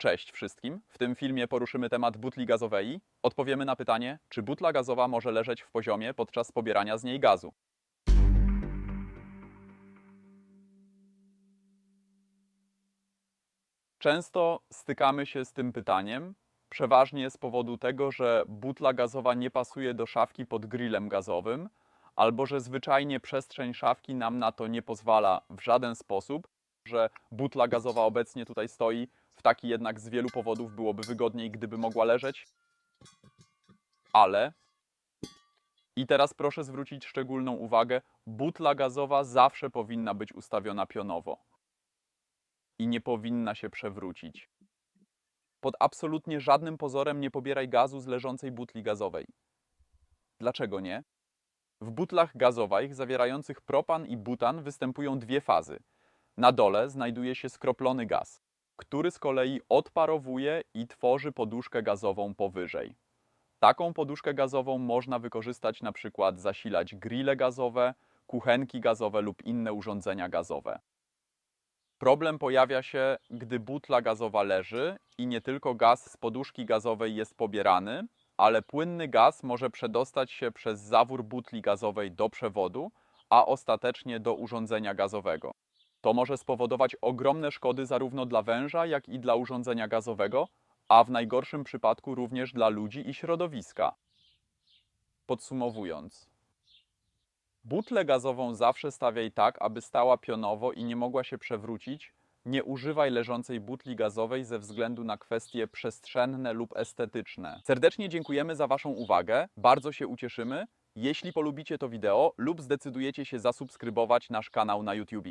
Cześć wszystkim. W tym filmie poruszymy temat butli gazowej. Odpowiemy na pytanie, czy butla gazowa może leżeć w poziomie podczas pobierania z niej gazu. Często stykamy się z tym pytaniem, przeważnie z powodu tego, że butla gazowa nie pasuje do szafki pod grillem gazowym, albo że zwyczajnie przestrzeń szafki nam na to nie pozwala w żaden sposób, że butla gazowa obecnie tutaj stoi, w taki jednak z wielu powodów byłoby wygodniej, gdyby mogła leżeć. Ale i teraz proszę zwrócić szczególną uwagę, butla gazowa zawsze powinna być ustawiona pionowo i nie powinna się przewrócić. Pod absolutnie żadnym pozorem nie pobieraj gazu z leżącej butli gazowej. Dlaczego nie? W butlach gazowych zawierających propan i butan występują dwie fazy. Na dole znajduje się skroplony gaz, który z kolei odparowuje i tworzy poduszkę gazową powyżej. Taką poduszkę gazową można wykorzystać na przykład zasilać grille gazowe, kuchenki gazowe lub inne urządzenia gazowe. Problem pojawia się, gdy butla gazowa leży i nie tylko gaz z poduszki gazowej jest pobierany, ale płynny gaz może przedostać się przez zawór butli gazowej do przewodu, a ostatecznie do urządzenia gazowego. To może spowodować ogromne szkody zarówno dla węża, jak i dla urządzenia gazowego, a w najgorszym przypadku również dla ludzi i środowiska. Podsumowując, butlę gazową zawsze stawiaj tak, aby stała pionowo i nie mogła się przewrócić. Nie używaj leżącej butli gazowej ze względu na kwestie przestrzenne lub estetyczne. Serdecznie dziękujemy za Waszą uwagę, bardzo się ucieszymy, jeśli polubicie to wideo lub zdecydujecie się zasubskrybować nasz kanał na YouTube.